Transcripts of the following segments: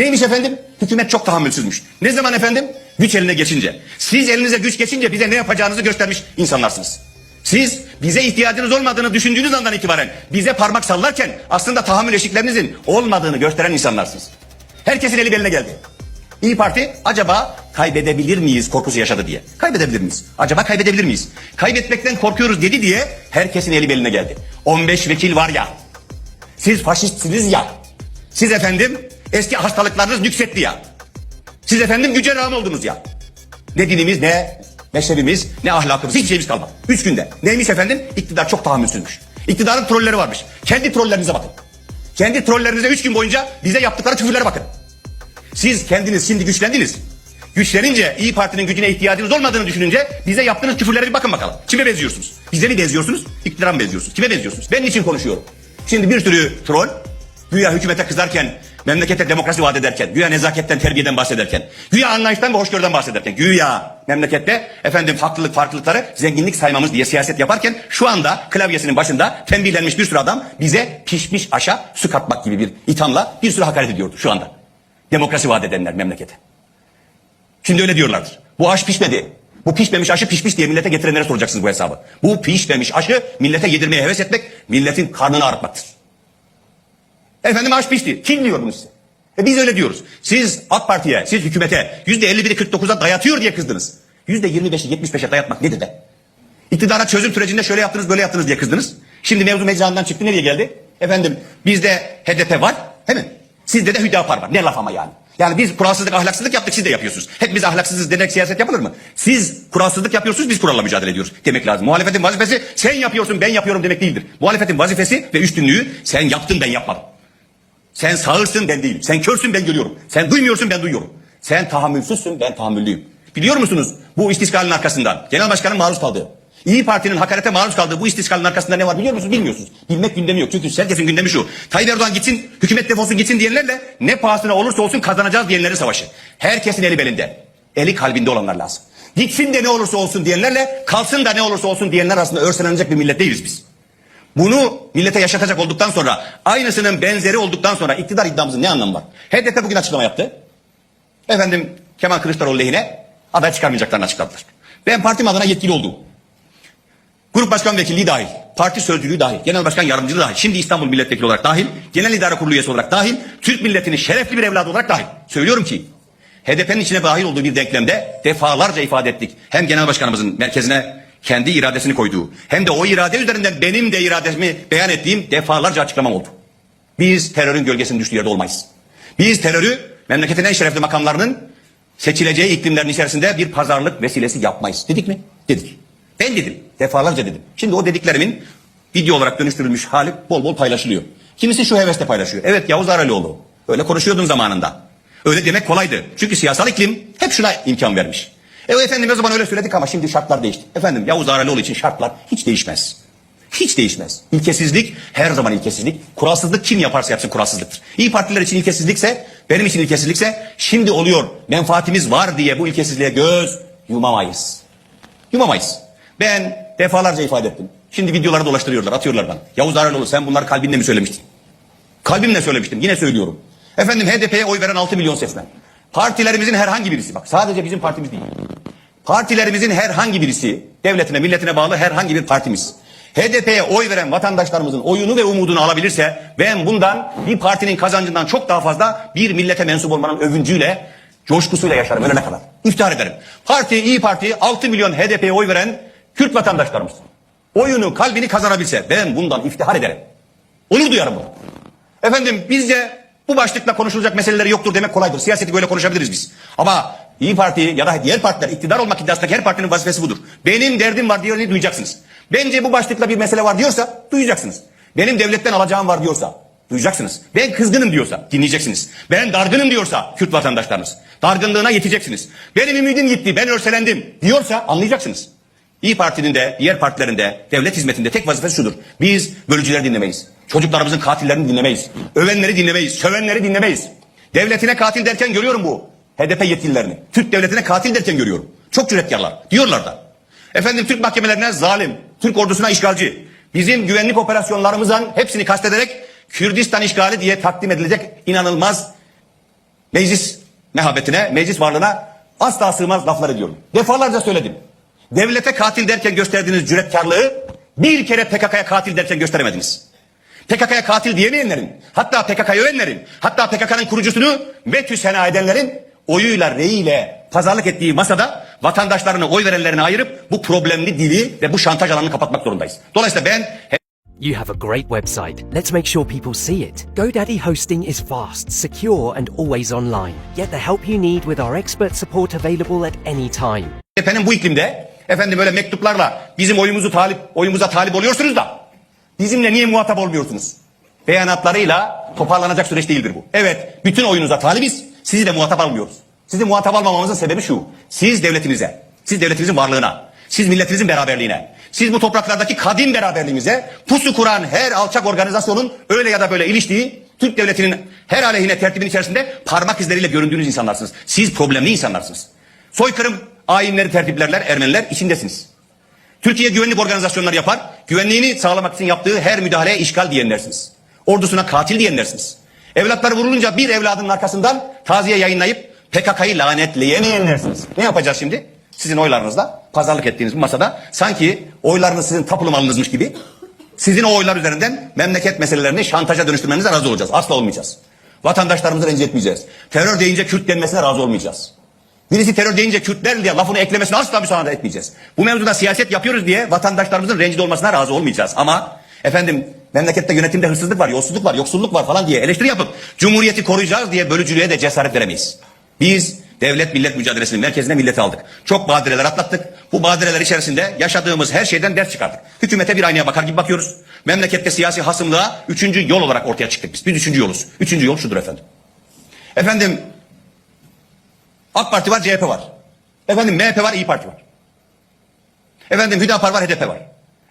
Neymiş efendim? Hükümet çok tahammülsüzmüş. Ne zaman efendim? Güç eline geçince. Siz elinize güç geçince bize ne yapacağınızı göstermiş insanlarsınız. Siz bize ihtiyacınız olmadığını düşündüğünüz andan itibaren bize parmak sallarken aslında tahammül eşiklerinizin olmadığını gösteren insanlarsınız. Herkesin eli beline geldi. İyi Parti acaba kaybedebilir miyiz korkusu yaşadı diye. Kaybedebilir miyiz? Acaba kaybedebilir miyiz? Kaybetmekten korkuyoruz dedi diye herkesin eli beline geldi. 15 vekil var ya. Siz faşistsiniz ya. Siz efendim eski hastalıklarınız nüksetti ya. Siz efendim güce rağm oldunuz ya. Ne dinimiz ne mezhebimiz ne ahlakımız hiçbir şeyimiz kalmadı. Üç günde. Neymiş efendim? İktidar çok tahammülsüzmüş. İktidarın trolleri varmış. Kendi trollerinize bakın. Kendi trollerinize üç gün boyunca bize yaptıkları küfürlere bakın. Siz kendiniz şimdi güçlendiniz. Güçlenince İyi Parti'nin gücüne ihtiyacınız olmadığını düşününce bize yaptığınız küfürlere bir bakın bakalım. Kime benziyorsunuz? Bize mi benziyorsunuz? İktidara mı benziyorsunuz? Kime benziyorsunuz? Ben niçin konuşuyorum? Şimdi bir sürü troll güya hükümete kızarken, memlekete demokrasi vaat ederken, güya nezaketten, terbiyeden bahsederken, güya anlayıştan ve hoşgörüden bahsederken, güya memlekette efendim farklılık farklılıkları zenginlik saymamız diye siyaset yaparken şu anda klavyesinin başında tembihlenmiş bir sürü adam bize pişmiş aşa su katmak gibi bir ithamla bir sürü hakaret ediyordu şu anda. Demokrasi vaat edenler memlekete. Şimdi öyle diyorlardır. Bu aş pişmedi. Bu pişmemiş aşı pişmiş diye millete getirenlere soracaksınız bu hesabı. Bu pişmemiş aşı millete yedirmeye heves etmek, milletin karnını ağrıtmaktır. Efendim aş pişti. Kim diyor bunu size? E biz öyle diyoruz. Siz AK Parti'ye, siz hükümete yüzde 51'i 49'a dayatıyor diye kızdınız. Yüzde 25'i 75'e dayatmak nedir be? İktidara çözüm sürecinde şöyle yaptınız böyle yaptınız diye kızdınız. Şimdi mevzu mecranından çıktı nereye geldi? Efendim bizde HDP var değil mi? Sizde de Hüdapar var. Ne laf ama yani. Yani biz kuralsızlık ahlaksızlık yaptık siz de yapıyorsunuz. Hepimiz ahlaksızız denek siyaset yapılır mı? Siz kuralsızlık yapıyorsunuz biz kuralla mücadele ediyoruz demek lazım. Muhalefetin vazifesi sen yapıyorsun ben yapıyorum demek değildir. Muhalefetin vazifesi ve üstünlüğü sen yaptın ben yapmadım. Sen sağırsın ben değilim. Sen körsün ben görüyorum. Sen duymuyorsun ben duyuyorum. Sen tahammülsüzsün ben tahammüllüyüm. Biliyor musunuz bu istiskalin arkasından genel başkanın maruz kaldığı İyi Parti'nin hakarete maruz kaldığı bu istiskalin arkasında ne var biliyor musunuz? Bilmiyorsunuz. Bilmek gündemi yok. Çünkü herkesin gündemi şu. Tayyip Erdoğan gitsin, hükümet defolsun gitsin diyenlerle ne pahasına olursa olsun kazanacağız diyenlerin savaşı. Herkesin eli belinde. Eli kalbinde olanlar lazım. Gitsin de ne olursa olsun diyenlerle kalsın da ne olursa olsun diyenler arasında örselenecek bir millet değiliz biz. Bunu millete yaşatacak olduktan sonra, aynısının benzeri olduktan sonra iktidar iddiamızın ne anlamı var? HDP bugün açıklama yaptı. Efendim Kemal Kılıçdaroğlu lehine aday çıkarmayacaklarını açıkladılar. Ben partim adına yetkili olduğum, grup başkan vekilliği dahil, parti sözcülüğü dahil, genel başkan yardımcılığı dahil, şimdi İstanbul milletvekili olarak dahil, genel idare kurulu üyesi olarak dahil, Türk milletinin şerefli bir evladı olarak dahil. Söylüyorum ki HDP'nin içine dahil olduğu bir denklemde defalarca ifade ettik. Hem genel başkanımızın merkezine kendi iradesini koyduğu hem de o irade üzerinden benim de irademi beyan ettiğim defalarca açıklamam oldu. Biz terörün gölgesinin düştüğü yerde olmayız. Biz terörü memleketin en şerefli makamlarının seçileceği iklimlerin içerisinde bir pazarlık vesilesi yapmayız. Dedik mi? Dedik. Ben dedim. Defalarca dedim. Şimdi o dediklerimin video olarak dönüştürülmüş hali bol bol paylaşılıyor. Kimisi şu hevesle paylaşıyor. Evet Yavuz Aralioğlu. Öyle konuşuyordun zamanında. Öyle demek kolaydı. Çünkü siyasal iklim hep şuna imkan vermiş. E o efendim o zaman öyle söyledik ama şimdi şartlar değişti. Efendim Yavuz Aralioğlu için şartlar hiç değişmez. Hiç değişmez. İlkesizlik her zaman ilkesizlik. Kuralsızlık kim yaparsa yapsın kuralsızlıktır. İyi partiler için ilkesizlikse, benim için ilkesizlikse şimdi oluyor. Menfaatimiz var diye bu ilkesizliğe göz yumamayız. Yumamayız. Ben defalarca ifade ettim. Şimdi videoları dolaştırıyorlar, atıyorlar bana. Yavuz Araloğlu sen bunları kalbinle mi söylemiştin? Kalbimle söylemiştim, yine söylüyorum. Efendim HDP'ye oy veren 6 milyon seçmen. Partilerimizin herhangi birisi, bak sadece bizim partimiz değil. Partilerimizin herhangi birisi, devletine, milletine bağlı herhangi bir partimiz. HDP'ye oy veren vatandaşlarımızın oyunu ve umudunu alabilirse ben bundan bir partinin kazancından çok daha fazla bir millete mensup olmanın övüncüyle, coşkusuyla yaşarım ölene kadar. İftihar ederim. Parti, İyi Parti 6 milyon HDP'ye oy veren Kürt vatandaşlarımız. Oyunu, kalbini kazanabilse ben bundan iftihar ederim. Onur duyarım bunu. Efendim bizce bu başlıkla konuşulacak meseleleri yoktur demek kolaydır. Siyaseti böyle konuşabiliriz biz. Ama İyi Parti ya da diğer partiler iktidar olmak iddiasındaki her partinin vazifesi budur. Benim derdim var diyor ne duyacaksınız. Bence bu başlıkla bir mesele var diyorsa duyacaksınız. Benim devletten alacağım var diyorsa duyacaksınız. Ben kızgınım diyorsa dinleyeceksiniz. Ben dargınım diyorsa Kürt vatandaşlarınız dargınlığına yeteceksiniz. Benim ümidim gitti ben örselendim diyorsa anlayacaksınız. İyi Parti'nin de diğer partilerin de devlet hizmetinde tek vazifesi şudur. Biz bölücüleri dinlemeyiz. Çocuklarımızın katillerini dinlemeyiz. Övenleri dinlemeyiz. Sövenleri dinlemeyiz. Devletine katil derken görüyorum bu. HDP yetkililerini. Türk devletine katil derken görüyorum. Çok cüretkarlar. Diyorlar da. Efendim Türk mahkemelerine zalim. Türk ordusuna işgalci. Bizim güvenlik operasyonlarımızın hepsini kastederek Kürdistan işgali diye takdim edilecek inanılmaz meclis mehabetine, meclis varlığına asla sığmaz laflar ediyorum. Defalarca söyledim. Devlete katil derken gösterdiğiniz cüretkarlığı bir kere PKK'ya katil derken gösteremediniz. PKK'ya katil diyemeyenlerin, hatta PKK'yı övenlerin, hatta PKK'nın kurucusunu metü sena edenlerin oyuyla, reyiyle pazarlık ettiği masada vatandaşlarını oy verenlerine ayırıp bu problemli dili ve bu şantaj alanını kapatmak zorundayız. Dolayısıyla ben You have a great website. Let's make sure people see it. GoDaddy hosting is fast, secure, and always online. Get the help you need with our expert support available at any time. efendim bu iklimde efendim böyle mektuplarla bizim oyumuzu talip oyumuza talip oluyorsunuz da bizimle niye muhatap olmuyorsunuz? Beyanatlarıyla toparlanacak süreç değildir bu. Evet bütün oyunuza talibiz. Sizi de muhatap almıyoruz. Sizi muhatap almamamızın sebebi şu. Siz devletinize, siz devletinizin varlığına, siz milletinizin beraberliğine, siz bu topraklardaki kadim beraberliğimize pusu kuran her alçak organizasyonun öyle ya da böyle iliştiği Türk devletinin her aleyhine tertibin içerisinde parmak izleriyle göründüğünüz insanlarsınız. Siz problemli insanlarsınız. Soykırım hainleri tertiplerler, Ermeniler içindesiniz. Türkiye güvenlik organizasyonları yapar, güvenliğini sağlamak için yaptığı her müdahaleye işgal diyenlersiniz. Ordusuna katil diyenlersiniz. Evlatları vurulunca bir evladının arkasından taziye yayınlayıp PKK'yı lanetleyemeyenlersiniz. Ne yapacağız şimdi? Sizin oylarınızla pazarlık ettiğiniz bu masada sanki oylarınız sizin tapulu malınızmış gibi sizin o oylar üzerinden memleket meselelerini şantaja dönüştürmenize razı olacağız. Asla olmayacağız. Vatandaşlarımızı rencide etmeyeceğiz. Terör deyince Kürt denmesine razı olmayacağız. Birisi terör deyince Kürtler diye lafını eklemesine asla müsaade etmeyeceğiz. Bu mevzuda siyaset yapıyoruz diye vatandaşlarımızın rencide olmasına razı olmayacağız. Ama efendim memlekette yönetimde hırsızlık var, yolsuzluk var, yoksulluk var falan diye eleştiri yapıp cumhuriyeti koruyacağız diye bölücülüğe de cesaret veremeyiz. Biz devlet millet mücadelesinin merkezine milleti aldık. Çok badireler atlattık. Bu badireler içerisinde yaşadığımız her şeyden ders çıkardık. Hükümete bir aynaya bakar gibi bakıyoruz. Memlekette siyasi hasımlığa üçüncü yol olarak ortaya çıktık biz. Biz üçüncü yoluz. Üçüncü yol şudur efendim. Efendim AK Parti var, CHP var. Efendim MHP var, İyi Parti var. Efendim Hüdapar var, HDP var.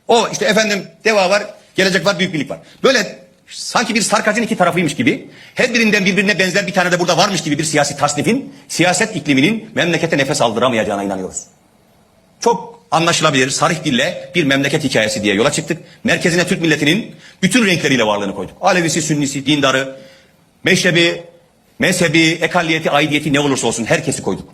O işte efendim Deva var, Gelecek var, Büyük Birlik var. Böyle sanki bir sarkacın iki tarafıymış gibi, her birinden birbirine benzer bir tane de burada varmış gibi bir siyasi tasnifin, siyaset ikliminin memlekete nefes aldıramayacağına inanıyoruz. Çok anlaşılabilir, sarih dille bir memleket hikayesi diye yola çıktık. Merkezine Türk milletinin bütün renkleriyle varlığını koyduk. Alevisi, Sünnisi, dindarı, meşrebi, mezhebi, ekalliyeti, aidiyeti ne olursa olsun herkesi koyduk.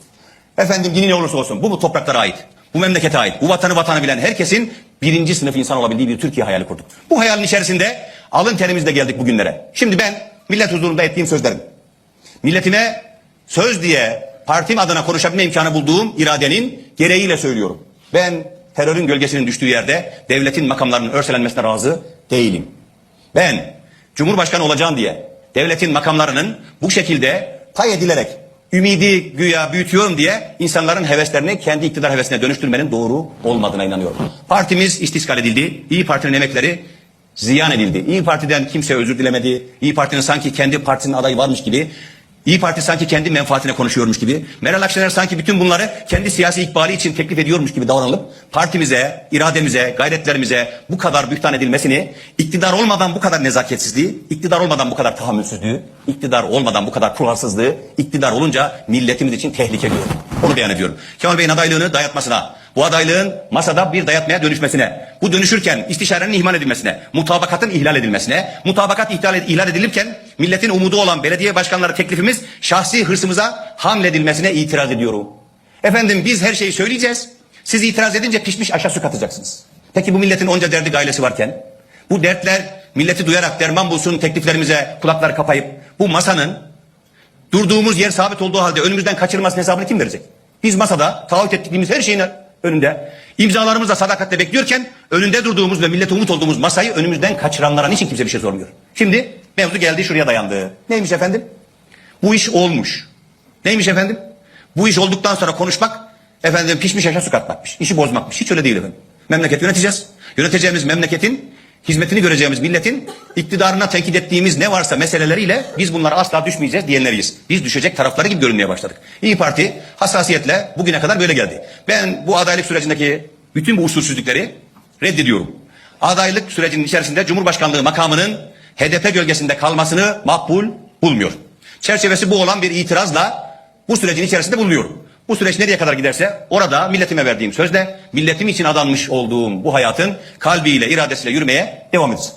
Efendim dini ne olursa olsun bu bu topraklara ait. Bu memlekete ait. Bu vatanı vatanı bilen herkesin birinci sınıf insan olabildiği bir Türkiye hayali kurduk. Bu hayalin içerisinde alın terimizle geldik bugünlere. Şimdi ben millet huzurunda ettiğim sözlerim. Milletime söz diye partim adına konuşabilme imkanı bulduğum iradenin gereğiyle söylüyorum. Ben terörün gölgesinin düştüğü yerde devletin makamlarının örselenmesine razı değilim. Ben Cumhurbaşkanı olacağım diye devletin makamlarının bu şekilde pay edilerek ümidi güya büyütüyorum diye insanların heveslerini kendi iktidar hevesine dönüştürmenin doğru olmadığına inanıyorum. Partimiz istiskal edildi. İyi Parti'nin emekleri ziyan edildi. İyi Parti'den kimse özür dilemedi. İyi Parti'nin sanki kendi partisinin adayı varmış gibi İyi Parti sanki kendi menfaatine konuşuyormuş gibi, Meral Akşener sanki bütün bunları kendi siyasi ikbali için teklif ediyormuş gibi davranılıp partimize, irademize, gayretlerimize bu kadar bühtan edilmesini, iktidar olmadan bu kadar nezaketsizliği, iktidar olmadan bu kadar tahammülsüzlüğü, iktidar olmadan bu kadar kuralsızlığı, iktidar olunca milletimiz için tehlike görüyorum. Onu beyan ediyorum. Kemal Bey'in adaylığını dayatmasına, bu adaylığın masada bir dayatmaya dönüşmesine, bu dönüşürken istişarenin ihmal edilmesine, mutabakatın ihlal edilmesine, mutabakat ihlal, ihlal edilirken milletin umudu olan belediye başkanları teklifimiz şahsi hırsımıza hamledilmesine itiraz ediyorum. Efendim biz her şeyi söyleyeceğiz. Siz itiraz edince pişmiş aşağı su katacaksınız. Peki bu milletin onca derdi gailesi varken, bu dertler milleti duyarak derman bulsun tekliflerimize kulaklar kapayıp bu masanın durduğumuz yer sabit olduğu halde önümüzden kaçırılmasının hesabını kim verecek? Biz masada taahhüt ettiğimiz her şeyin önünde imzalarımızla sadakatle bekliyorken önünde durduğumuz ve millete umut olduğumuz masayı önümüzden kaçıranlara niçin kimse bir şey sormuyor? Şimdi mevzu geldi şuraya dayandı. Neymiş efendim? Bu iş olmuş. Neymiş efendim? Bu iş olduktan sonra konuşmak efendim pişmiş aşağı su katmakmış. İşi bozmakmış. Hiç öyle değil efendim. Memleket yöneteceğiz. Yöneteceğimiz memleketin hizmetini göreceğimiz milletin iktidarına tenkit ettiğimiz ne varsa meseleleriyle biz bunlara asla düşmeyeceğiz diyenleriyiz. Biz düşecek tarafları gibi görünmeye başladık. İyi Parti hassasiyetle bugüne kadar böyle geldi. Ben bu adaylık sürecindeki bütün bu usulsüzlükleri reddediyorum. Adaylık sürecinin içerisinde Cumhurbaşkanlığı makamının HDP gölgesinde kalmasını makbul bulmuyorum. Çerçevesi bu olan bir itirazla bu sürecin içerisinde bulunuyorum. Bu süreç nereye kadar giderse orada milletime verdiğim sözle milletim için adanmış olduğum bu hayatın kalbiyle, iradesiyle yürümeye devam edeceğiz.